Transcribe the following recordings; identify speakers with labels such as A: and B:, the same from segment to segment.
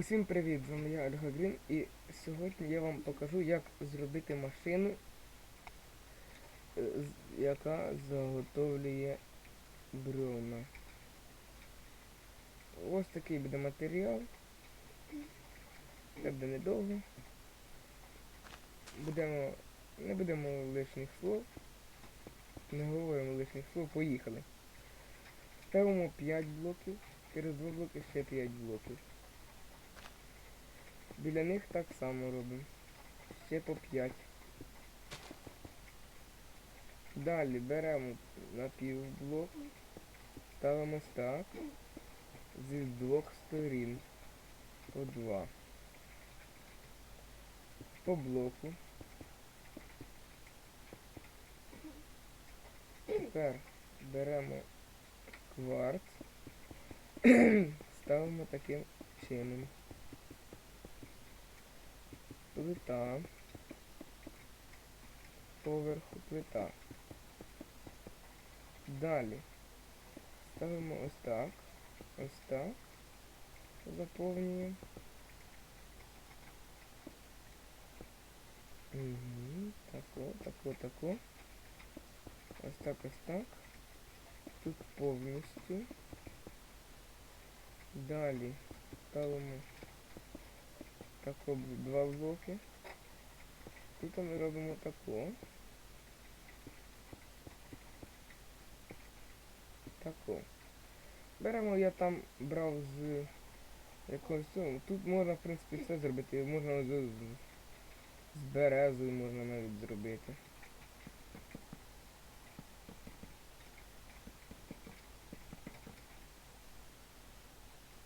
A: Усім привіт! З вами я Ольга Грін і сьогодні я вам покажу, як зробити машину, е, яка заготовлює бревна. Ось такий буде матеріал. Це буде недовго. Будемо. Не будемо лишніх слов. Не говоримо лишніх слов, поїхали. Ставимо 5 блоків, через 2 блоки ще 5 блоків. Біля них так само робимо. Ще по 5. Далі беремо напівблок, ставимо ось так. Зі двох сторін. По 2. По блоку. Тепер беремо кварц. Ставимо таким чином. Плита. Поверху плита. Далі ставимо ось так. Ось так. Заповнюємо. Угу. Тако, тако, тако. Ось так, ось так. Тут повністю. Далі ставимо тако два блоки. Тут ми робимо тако. Тако. Беремо, я там брав з якогось цього. Тут можна, в принципі, все зробити. Можна з- з березою можна навіть зробити.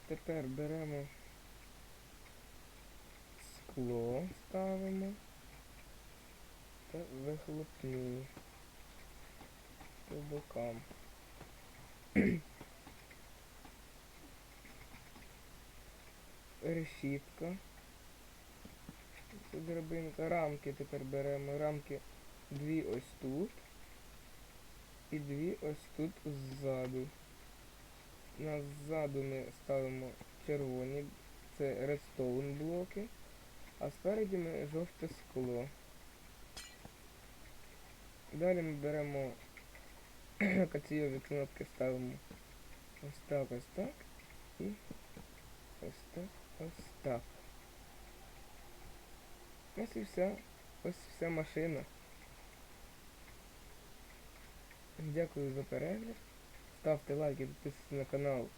A: Тепер беремо скло ставимо та вихлопні по бокам. Решітка. Це драбинка. Рамки тепер беремо. Рамки дві ось тут. І дві ось тут ззаду. Назаду ми ставимо червоні, це редстоун блоки, а спереді ми жовте скло. Далі ми беремо каційові кнопки, ставимо ось так, ось так і ось так, ось так. Ось і вся, ось вся машина. Дякую за перегляд. Ставте лайки, підписуйтесь на канал.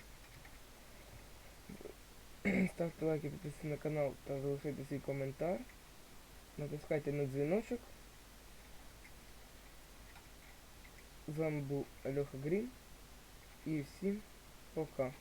A: Ставте лайки, підписуйтесь на канал та залишайте свій коментар. Натискайте на дзвіночок. З вами був Альоха Грін. І всім пока.